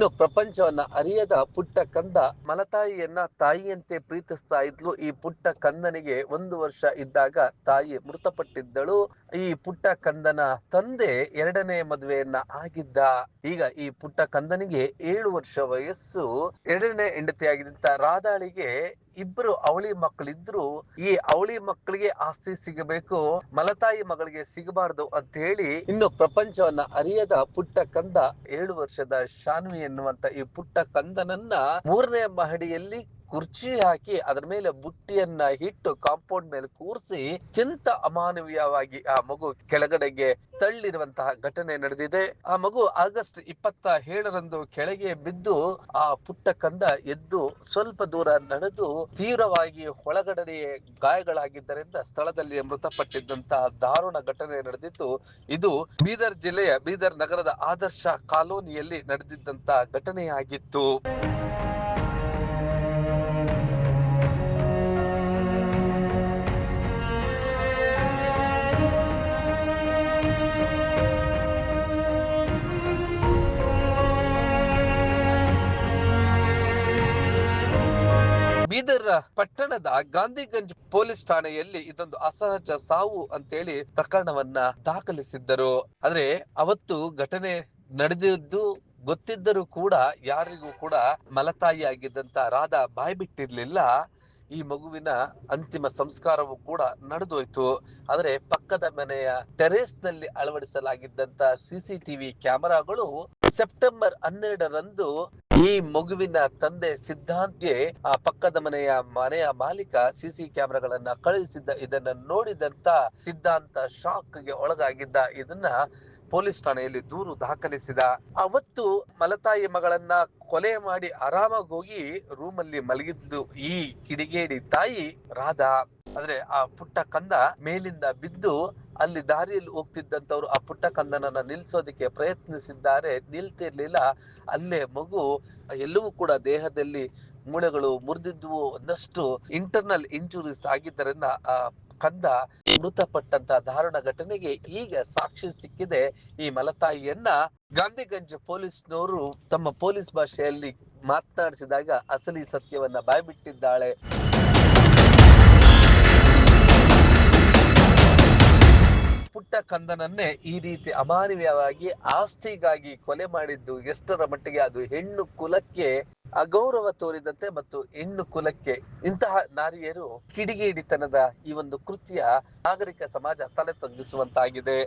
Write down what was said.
ಇನ್ನು ಪ್ರಪಂಚವನ್ನ ಅರಿಯದ ಪುಟ್ಟ ಕಂದ ಮಲತಾಯಿಯನ್ನ ತಾಯಿಯಂತೆ ಪ್ರೀತಿಸ್ತಾ ಇದ್ಲು. ಈ ಪುಟ್ಟ ಕಂದನಿಗೆ ಒಂದು ವರ್ಷ ಇದ್ದಾಗ ತಾಯಿ ಮೃತಪಟ್ಟಿದ್ದಳು. ಈ ಪುಟ್ಟ ಕಂದನ ತಂದೆ ಎರಡನೇ ಮದುವೆಯನ್ನ ಆಗಿದ್ದ. ಈಗ ಈ ಪುಟ್ಟ ಕಂದನಿಗೆ ಏಳು ವರ್ಷ ವಯಸ್ಸು. ಎರಡನೇ ಹೆಂಡತಿಯಾಗಿದ್ದಂತ ರಾದಾಳಿಗೆ ಇಬ್ರು ಅವಳಿ ಮಕ್ಕಳಿದ್ರು, ಈ ಅವಳಿ ಮಕ್ಕಳಿಗೆ ಆಸ್ತಿ ಸಿಗಬೇಕು, ಮಲತಾಯಿ ಮಗಳಿಗೆ ಸಿಗಬಾರದು ಅಂತ ಹೇಳಿ ಇನ್ನು ಪ್ರಪಂಚವನ್ನ ಅರಿಯದ ಪುಟ್ಟ ಕಂದ, ಏಳು ವರ್ಷದ ಶಾನ್ವಿ ಎನ್ನುವಂತ ಈ ಪುಟ್ಟ ಕಂದನನ್ನ ಮೂರನೇ ಮಹಡಿಯಲ್ಲಿ ಕುರ್ಚಿ ಹಾಕಿ ಅದರ ಮೇಲೆ ಬುಟ್ಟಿಯನ್ನ ಇಟ್ಟು ಕಾಂಪೌಂಡ್ ಮೇಲೆ ಕೂರಿಸಿ ಅತ್ಯಂತ ಅಮಾನವೀಯವಾಗಿ ಆ ಮಗು ಕೆಳಗಡೆಗೆ ತಳ್ಳಿರುವಂತಹ ಘಟನೆ ನಡೆದಿದೆ. ಆ ಮಗು ಆಗಸ್ಟ್ ಇಪ್ಪತ್ತ ಏಳರಂದು ಕೆಳಗೆ ಬಿದ್ದು ಆ ಪುಟ್ಟ ಕಂದ ಎದ್ದು ಸ್ವಲ್ಪ ದೂರ ನಡೆದು ತೀವ್ರವಾಗಿ ಒಳಗಡೆ ಗಾಯಗಳಾಗಿದ್ದರಿಂದ ಸ್ಥಳದಲ್ಲಿ ಮೃತಪಟ್ಟಿದ್ದಂತಹ ದಾರುಣ ಘಟನೆ ನಡೆದಿತ್ತು. ಇದು ಬೀದರ್ ಜಿಲ್ಲೆಯ ಬೀದರ್ ನಗರದ ಆದರ್ಶ ಕಾಲೋನಿಯಲ್ಲಿ ನಡೆದಿದ್ದಂತಹ ಘಟನೆಯಾಗಿತ್ತು. ಬೀದರ್ ಪಟ್ಟಣದ ಗಾಂಧಿಗಂಜ್ ಪೊಲೀಸ್ ಠಾಣೆಯಲ್ಲಿ ಇದೊಂದು ಅಸಹಜ ಸಾವು ಅಂತೇಳಿ ಪ್ರಕರಣವನ್ನ ದಾಖಲಿಸಿದ್ದರು. ಆದ್ರೆ ಅವತ್ತು ಘಟನೆ ನಡೆದಿದ್ದು ಗೊತ್ತಿದ್ದರೂ ಕೂಡ ಯಾರಿಗೂ ಕೂಡ ಮಲತಾಯಿ ಆಗಿದ್ದಂತ ರಾಧಾ ಬಾಯ್ ಬಿಟ್ಟಿರ್ಲಿಲ್ಲ ಈ ಮಗುವಿನ ಅಂತಿಮ ಸಂಸ್ಕಾರವು ಕೂಡ ನಡೆದೋಯ್ತು. ಆದರೆ ಪಕ್ಕದ ಮನೆಯ ಟೆರೇಸ್ನಲ್ಲಿ ಅಳವಡಿಸಲಾಗಿದ್ದಂತ ಸಿಸಿಟಿವಿ ಕ್ಯಾಮೆರಾಗಳು ಸೆಪ್ಟೆಂಬರ್ ಹನ್ನೆರಡರಂದು ಈ ಮಗುವಿನ ತಂದೆ ಸಿದ್ಧಾಂತ್ಗೆ ಆ ಪಕ್ಕದ ಮನೆಯ ಮನೆಯ ಮಾಲೀಕ ಸಿಸಿ ಕ್ಯಾಮೆರಾಗಳನ್ನ ಕಳುಹಿಸಿದ್ದ, ಇದನ್ನ ನೋಡಿದಂತ ಸಿದ್ಧಾಂತ ಶಾಕ್ಗೆ ಒಳಗಾಗಿದ್ದ, ಇದನ್ನ ಪೊಲೀಸ್ ಠಾಣೆಯಲ್ಲಿ ದೂರು ದಾಖಲಿಸಿದ. ಅವತ್ತು ಮಲತಾಯಿ ಮಗಳನ್ನ ಕೊಲೆ ಮಾಡಿ ಆರಾಮಾಗಿ ಹೋಗಿ ರೂಮಲ್ಲಿ ಮಲಗಿದ್ದು ಈ ಕಿಡಿಗೇಡಿ ತಾಯಿ ರಾಧಾ. ಆದ್ರೆ ಆ ಪುಟ್ಟ ಕಂದ ಮೇಲಿಂದ ಬಿದ್ದು ಅಲ್ಲಿ ದಾರಿಯಲ್ಲಿ ಹೋಗ್ತಿದ್ದಂಥವ್ರು ಆ ಪುಟ್ಟ ಕಂದನನ್ನ ನಿಲ್ಸೋದಕ್ಕೆ ಪ್ರಯತ್ನಿಸಿದ್ದಾರೆ. ನಿಲ್ತಿರ್ಲಿಲ್ಲ. ಅಲ್ಲೇ ಮಗು, ಎಲ್ಲವೂ ಕೂಡ ದೇಹದಲ್ಲಿ ಮೂಳೆಗಳು ಮುರಿದಿದ್ವು. ಒಂದಷ್ಟು ಇಂಟರ್ನಲ್ ಇಂಜುರೀಸ್ ಆಗಿದ್ದರಿಂದ ಆ ಕಂದ ಮೃತಪಟ್ಟಂತ ದಾರುಣ ಘಟನೆಗೆ ಈಗ ಸಾಕ್ಷಿ ಸಿಕ್ಕಿದೆ. ಈ ಮಲತಾಯಿಯನ್ನ ಗಾಂಧಿಗಂಜ್ ಪೊಲೀಸ್ನವರು ತಮ್ಮ ಪೊಲೀಸ್ ಭಾಷೆಯಲ್ಲಿ ಮಾತನಾಡಿಸಿದಾಗ ಅಸಲಿ ಸತ್ಯವನ್ನ ಬಾಯ್ಬಿಟ್ಟಿದ್ದಾಳೆ. ಕಂದನನ್ನೇ ಈ ರೀತಿ ಅಮಾನವೀಯವಾಗಿ ಆಸ್ತಿಗಾಗಿ ಕೊಲೆ ಮಾಡಿದ್ದು ಎಷ್ಟರ ಮಟ್ಟಿಗೆ ಅದು ಹೆಣ್ಣು ಕುಲಕ್ಕೆ ಅಗೌರವ ತೋರಿದಂತೆ ಮತ್ತು ಹೆಣ್ಣು ಕುಲಕ್ಕೆ ಇಂತಹ ನಾರಿಯರು ಕಿಡಿಗೇಡಿತನದ ಈ ಒಂದು ಕೃತ್ಯ ನಾಗರಿಕ ಸಮಾಜ ತಲೆ ತಗ್ಗಿಸುವಂತಾಗಿದೆ